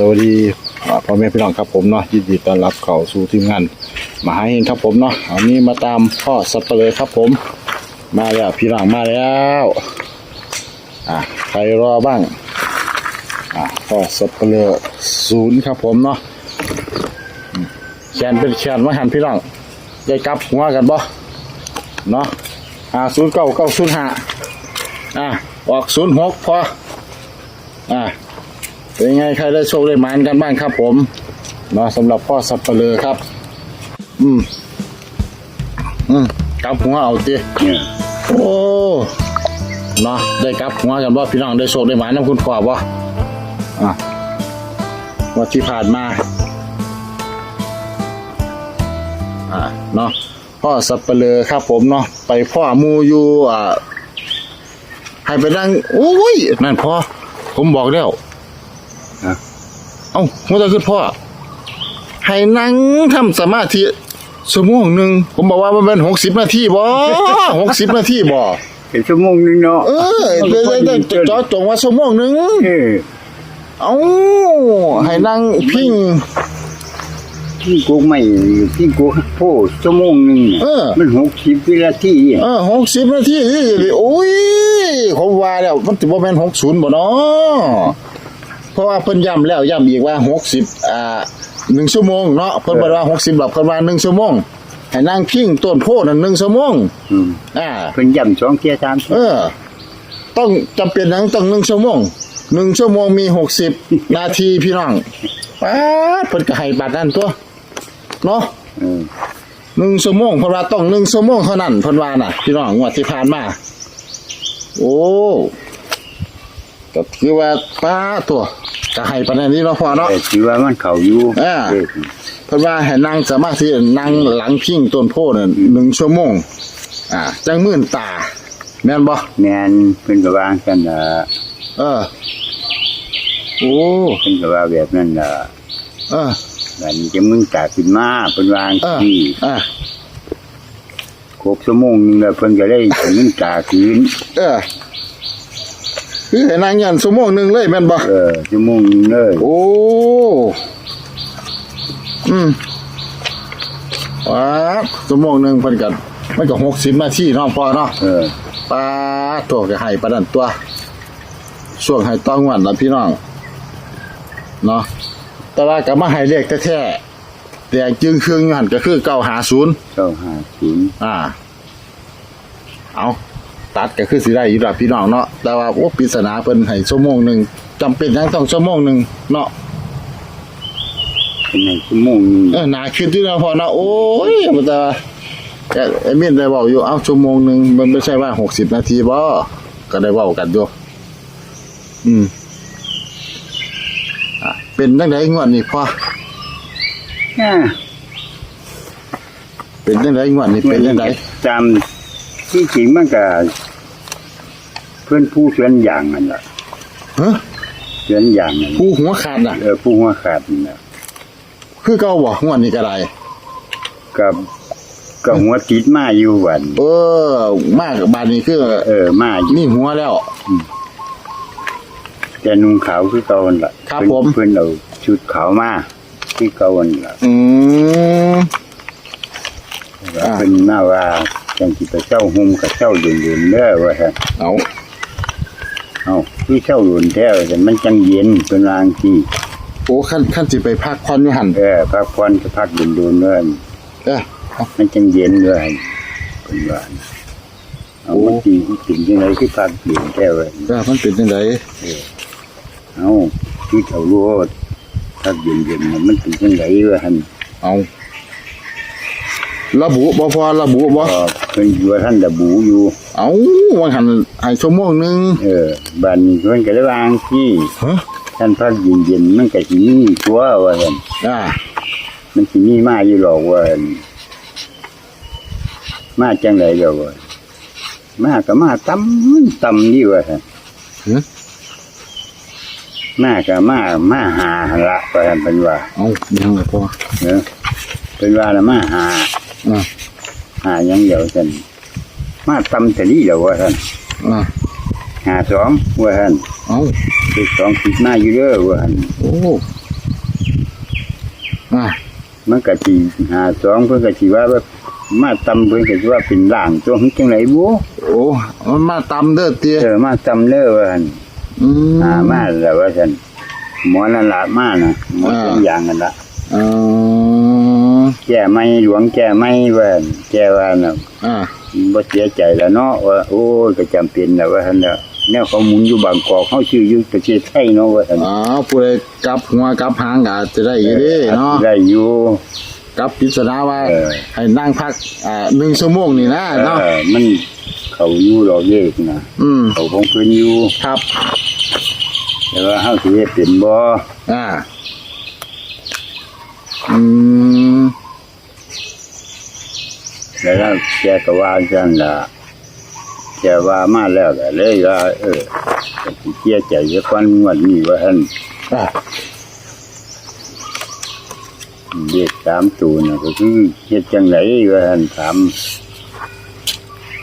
สวัสดีพ่อแม่พี่น้องครับผมเนาะยินดีต้อนรับเข้าสู่ทีมงานมหาเฮงครับผมเนาะอันนี้มาตามพ่อสับเปลือครับผม มาแล้วพี่น้องมาแล้วอะใครรอบ้างอะพ่อสับเปลือศูนย์ครับผมเนาะแขนเป็นแขนมาหันพี่น้องได้กลับหัวกันบ่เนาะอ่าศูนย์เก้าเก้าศูนย์ห้าอะออกศูนย์หกพออะ เป็นไงใครได้โชคได้หมานกันบ้างครับ ผมเนาะสำหรับพ่อสับเปลือครับ อืมอืมกลับหัวเอาตีเนี่ยโอ้เนาะได้กลับหัวกันบ่พี่น้องได้โชคได้หมานน้ำคุณพ่อบ่อะวันที่ผ่านมาอ่าเนาะพ่อสับเปลือครับ ผมเนาะไปพ่อมูอยู่อ่าให้ไปนั่งโอ้ยนั่นพ่อผมบอกแล้ว เอ้าหัวตาขึ้นพ่อให้นั่งทำสมาธิชั่วโมงหนึ่งผมบอกว่ามันเป็นหกสิบนาทีบ่หกสิบนาทีบ่เป็นชั่วโมงนึงเนาะเออเดี๋ยวเดี๋ยวเดี๋ยวจอจงว่าชั่วโมงหนึ่งเออเอ้าให้นั่งพิง พี่กูไม่พี่กูโพชั่วโมงนึงเออ มันหกสิบวินาทีเออหกสิบนาทีโอ้ยผมว่าแล้วมันจะบ่แม่นหกศูนย์บ่เนาะเพ ราะว่าเพิ่นย้ำแล้วย้ำอีกว่าหกสิบอ่าหนึ่งชั่วโมงเนาะเพิ่นบอกว่าหกสิบหรอกเพิ่นว่าหนึ่งชั่วโมงให้นั่งพิงต้นโพนั่นหนึ่งชั่วโมงอืมอ่าเพิ่นย่ำสองเที่ยสามเออ ต้องจำเป็นหนังต้องหนึ่งชั่วโมงหนึ่งชั่วโมงมีหกสิบนาทีพี่น้องป๊าดเพิ่นก็ให้บัตรนั่นตัวเนาะเออหนึ่งชั่วโมงเพิ่นว่าต้องหนึ่งชั่วโมงเท่านั้นเพิ่นว่าน่ะ พี่น้องงวดที่ผ่านมาโอ้ก็คือว่าป้าตัว ก็ให้ปานนั้นนี้เนาะพ่อเนาะ แต่ถือว่ามันเข้าอยู่อ่าเออเพิ่นว่าให้นั่งสมาธินั่งหลังพิงต้นโพนั่นหนึ่งชั่วโมง อ่า จังมื่นตา แม่นบ่แม่นเพิ่นก็ว่ากันน่ะเออ โอ้ เพิ่นก็ว่าแบบนั้นน่ะเออบัดนี้จะมึงตาขึ้นมาเพิ่นว่าเออ ที่อะครบชั่วโมงนึงแล้วเพิ่นก็ได้มึงตาขึ้น เออ คือให้นางยันชั่วโมงหนึ่งเลยแม่นบ่เออชั่วโมงนึงเลยโอ้ อืมว้าดชั่วโมงหนึ่งเพิ่นกันมันก็หกสิบนาทีเนาะพอเนาะเออป้าดตัวก็ให้ปานนั้นตัวช่วงให้ต้องวันละพี่น้องเนาะแต่ว่าก็มาให้เลขแท้ๆแต่จึงเครื่องอยู่หันก็คือเก้าหาศูนย์เก้าห้าศูนย์อ่า เอา ตัดก็คือสิได้อยู่ดับพี่น้องเนาะแต่ว่าโอ้ปริศนาเพิ่นให้ชั่วโมงหนึ่งจำเป็นยังต้องชั่วโมงหนึ่งเนาะเป็นในชั่วโมงนึงเออหนาขึ้นที่เราพอเนาะโอ้ยมันแต่ว่าแกไอ้มินได้บอกอยู่เอ้าชั่วโมงหนึ่งมันไม่ใช่ว่าหกสิบนาทีบ่ก็ได้เว้ากันอยู่อืมอะเป็นจังไดงวดนี้พ่ออ่าเป็นจังไดงวดนี้เป็นจังไดจำที่จริงมันก็ เพื่อนผู้เขียนอย่างนั่นแหละฮะเขียนอย่างนั่นผู้หัวขาดน่ะ เออผู้หัวขาดนั่นแหละคือเก่าบ่งวดนี้ก็ได้กับกับหัวติดมาอยู่วันเออ มากบานนี้คือเออมาอยู่นี่หัวแล้ว แต่นุ่งขาวคือเก่าหั่นล่ะครับเพิ่นผม เพื่อนเอาชุดขาวมาที่เก่าหั่นล่ะอืมว่าอ่าเพิ่นมาว่าจังสิไปเจ้าห่มกับเจ้าเย็นๆเด้อว่าซั่นเอา เอ้าคือเจ้าโดนแท้ว่าซั่นมันจังเย็นเพิ่นวาจังที่โอ้ขั้นขั้นสิไปพักผ่อนอยู่หันเออพักผ่อนก็พักโดนๆเด้อเออมันจังเย็นเลยเป็นว่าเอามันตีสิ่งที่ไหนที่พักเปลี่ยนแค่ว่าเออมันเป็นจังไดเอาที่เขารู้ว่าพักเย็นเย็นๆน่ะมันเป็นยังไงวะฮันเอาระบุบ่พอระบุบ่ก็เพิ่นอยู่ว่าท่านระบุอยู่ เอาว่าหันให้ชั่วโมงหนึงเออบ้านนี้เพิ่นก็ได้วางที่ ฮะท่านพักเย็นเย็นๆมันก็สิมีตัวว่าซั่นอ่ามันสิมีมาอยู่หรอกว่าซั่นมาจังไดเดี๋ยวว่ามาก็มาตำตำนี่ว่าซั่นฮะมาก็มามาหาหั่นละว่าซั่นเพิ่นว่าเอายังไงพอเนอะเป็นว่าละมาหา อ่าหาหยังเดียวท่านมาตำแต่นี้เดียวว่าท่านอ่าหาสองว่าท่านเอาคือสองติดมาอยู่เด้อว่าท่านโอ้อ่ามันก็สิหาสองเพิ่นก็สิว่าว่ามาตำเพิ่นก็สิว่าเป็นล่างตัวของจังไหนบ่โอ้มันมาตำเด้อเตี้ยเออมาตำเด้อว่าหั่นอืมหามาแล้วว่าซั่นหมอนั่นละมาน่ะหมออ่าเป็นอย่างนั่นละอ๋อ แก้ไม่หลวงแก้ไม่ว่าหั่นแก้ว่าน่ะอ่าบ่เสียใจแล้วเนาะว่าโอ้ยก็จำเป็นแล้วว่าหั่นน่ะแนวเขาหมุนอยู่บางกอกเฮาชื่ออยู่ประเทศไทยเนาะว่าซั่นอ๋อผู้ใดกลับหัวกลับหางก็อาจจะได้อยู่เด้เนาะได้อยู่กลับพิจารณาว่าเออให้นั่งพักอ่าหนึ่งชั่วโมงนี่นะเนาะเออมันเขาอยู่ดอกเลขนะอืมเขาคงเพิ่นอยู่ครับแต่ว่าเฮาสิเฮ็ดเป็นบ่อ่าอืม แล้วเราแกก็ว่าจังล่ะแกว่ามาแล้วก็เลยว่าเออก็สิเสียใจซะก่อนงวดนี้ว่าหั่นอ่าเด็กสามตัวน่ะก็คือเฮ็ดจังไดว่าหั่นถาม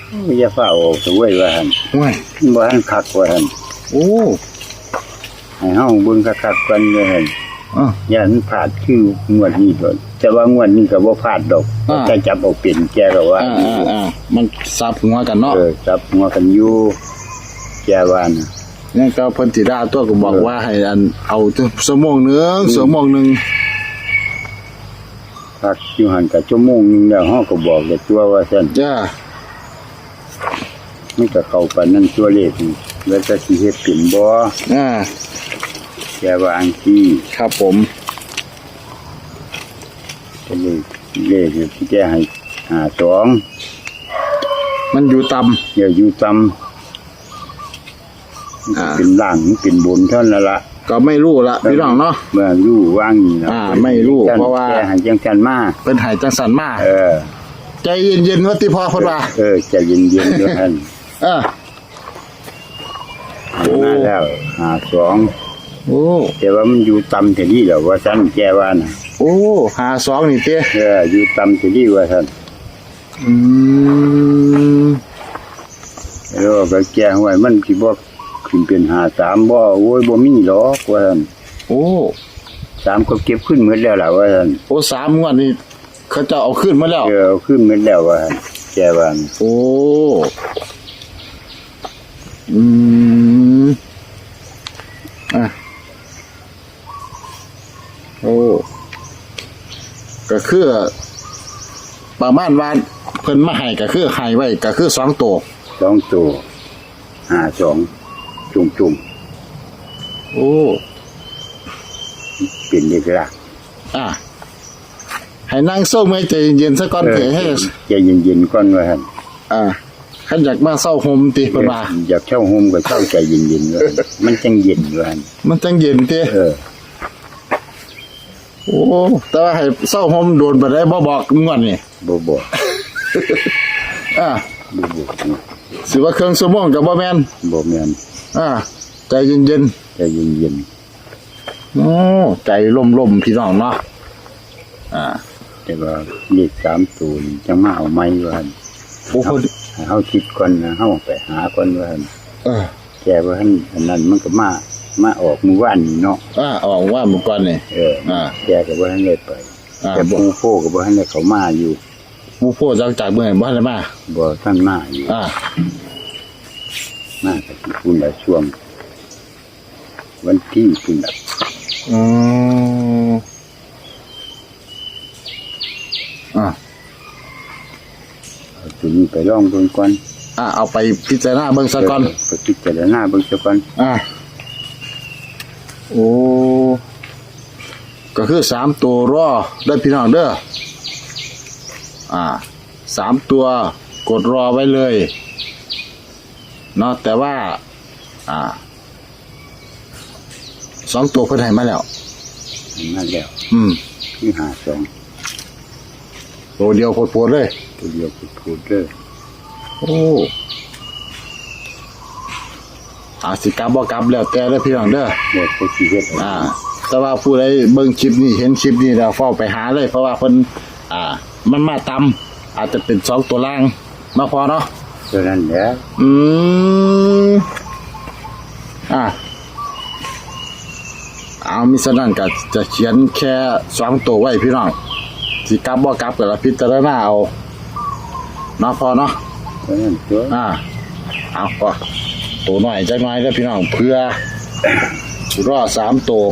โอ้ยอย่าฟ้าออกซะเว้ยว่าหั่นห่วยบ่หั่นคักว่าหั่นโอ้ให้เฮาเบิ่งคักๆกันว่าหั่นอ่าอย่ามันพลาดคืองวดนี้โดน แต่ว่างวดนี้ก็บ่พลาดดอกอ่าแต่จับเอาเป็นแกก็ว่า อ่าอ่าอ่ามันซับหัวกันเนาะเออจับหัวกันอยู่แกว่านะนี่ก็เพิ่นสิดาตัวก็บอกว่าให้อันเอาชั่วโมงหนึงชั่วโมงหนึงพักอยู่หันกับชั่วโมงหนึงแล้วเฮาก็บอกเลยตัวว่าซั่นจ้ามันก็เข้าปานนั้นตัวเลขนี่แล้วจะสิเฮ็ดเป็นบ่อ่าแกว่าอังซี่ครับผม ก็เลยเลขเนี่ยที่ แกให้หาสองมันอยู่ต่ำอย่าอยู่ต่ำอ่าเป็นล่างมันเป็นบนเท่านั้นละก็ไม่รู้ละพี่น้องเนาะ เมื่อรู้ว่างนี่นะอ่าไม่รู้เพราะว่า แกให้จังซั่นมาเพิ่นใหายจังสันมาเออ ใจเย็นๆว่าติพ่อเพิ่นว่าเออใจเย็นๆด้วยท่านเออ โอ้ มาแล้วหาสองโอ้แต่ว่ามันอยู่ต่ำแต่นี่แหละว่าท่านแกว่านะโอ้หาสองนี่เต้เอออยู่ต่ำแต่นี่ว่าท่านอืมแล้วก็แกไว้มันสิบ่ขึ้นเป็นหาสามบ่โอ้ยบ่มีหรอกว่าท่านโอ้สามก็เก็บขึ้นหมดแล้วล่ะว่าท่านโอ้สามงวดนี่เขาจะเอาขึ้นมาแล้ว เออเอาขึ้นหมดแล้วว่าท่านแกว่านะโอ้อืม อะ โอ้ ก็คือประมาณว่าเพิ่นมาให้ก็คือให้ไว้ก็คือสองตัว สองตัวหาสองจุ่มจุ่มโอ้ๆเป็นเด็กละอะให้นั่งโซ่ไม่ใจเย็นๆซะก่อนเอเถออะให้ใจเย็นๆก่อนว่าท่านอ่าขันอยากมาเศร้าโฮมติเพิ่นว่าอยากเข้าโฮมก็เข้าใจเย็นๆว่าท่านมันจังเย็นว่าท่านมันจังเย็นติเออ โอ้ แต่ว่าให้เศร้าโฮมโดนบ่ได้บ่บอกงวดนี่บ่บอกอ่าบ่บอกนะสิว่าเครื่องชั่วโมงก็บ่แม่นบ่แม่นอ่าใจเย็นใจเย็นๆโอ้ใจล่มๆพี่น้องเนาะอ่าๆแต่ว่าเลขสามตัวนี่จังมาเอาไม้ว่าหั่นโอ้โหให้เฮาคิดก่อนนะเฮาไปหาก่อนว่าหั่นเออแกว่าหั่นอันนั้นมันก็มา มาออกมื้อวานนี่เนาะอ่าออกว่าเมื่อก่อนนี่ เอออ่าแกก็บ่ทันได้ไป อ่าแต่บ่ฮู้โฟก็บ่ทันได้เข้ามาอยู่ผู้โพจากจากเมื่อไหร่บ่ได้มาบ่ทันมาอยู่อ่ามาก็สิคุณละช่วง วันที่คุณละอืมอ่าเอาตัวนี้ไปลองเบิ่งก่อนอ่าเอาไปพิจารณาเบิ่งซะก่อนเไปพิจารณาเบิ่งซะก่อน อ่า โอ้ก็คือสามตัวรอได้อพี่น้องเด้ออ่าสามตัวกดรอไว้เลยเนาะแต่ว่า อ่าสองตัวเพิ่นให้มาแล้วนั่นแล้วอืมคือหาสองตัวเดียวโพดๆเลย ตัวเดียวพูดๆเด้อโอ้ อาสิกลับบ่กลับแล้วแต่เด้อพี่น้องเด้อแล้วก็สิเฮ็ดอ่า แต่ว่าผู้ใดเบิ่งคลิปนี้เห็นคลิปนี้แล้วเฝ้าไปหาเลย เพราะว่าเพิ่นอ่า มันมาตำอาจจะเป็นสองตัวล่างมาพอเนาะ เท่านั้นแหละอืม อ่าเอาเอามิฉะนั้นก็จะเขียนแค่สองตัวไว้พี่น้องสิกลับบ่กลับก็ละพิจารณาเอาเนาะพอเนาะเพราะนั้นตัว อ่า เอาพอ ตัวหน่อยจักหน่อยแล้วพี่น้องเพื่อรอสามตัว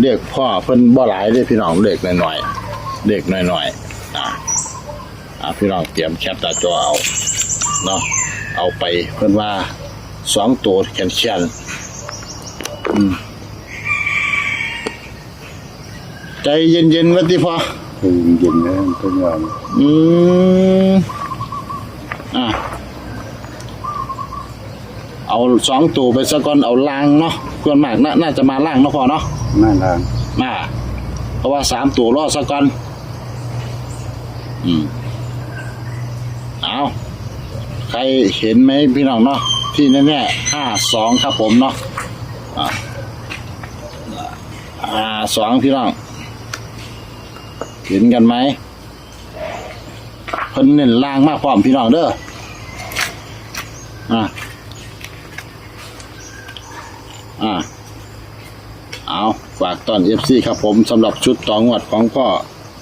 เรียกพ่อเพิ่นบ่หลายเด้พี่น้องเด็กหน่อยๆเด็กหน่อยๆอ่าอ่าพี่น้องเตรียมแคปตาจอเอาเนาะเอาไปเพิ่นว่าสองตัวแขนแขนๆอืมใจเย็นๆไว้ติพอคือเย็นแล้วเพิ่นว่าอืมอะ เอาสองตัวไปซะก่อนเอาล่างเนาะส่วนมากน่าน่าจะมาล่างเนาะพอเนาะมาทางมาเพราะว่าสามตัวรอซะก่อนอืมเอาใครเห็นไหมพี่น้องเนาะที่แน่ๆห้าสองครับผมเนาะอะห้าสองพี่น้องเห็นกันไหมเพิ่นเน้นล่างมากพร้อมพี่น้องเด้ออ่า อ่า เอาฝากตอนเอฟซีครับผมสำหรับชุดต่องวดของพ่อ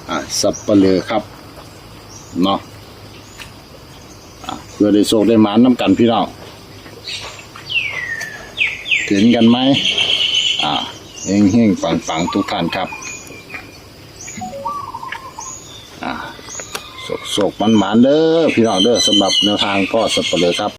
อ่าสับเปลือครับเนาะอะเพื่อได้โชคได้หมานน้ำกันพี่น้องเห็นกันไหมอ่าเฮงเฮงฝังฝังทุกท่านครับโศกๆมันๆเด้อพี่น้องเด้อสำหรับแนวทางก็สับเปลือครับ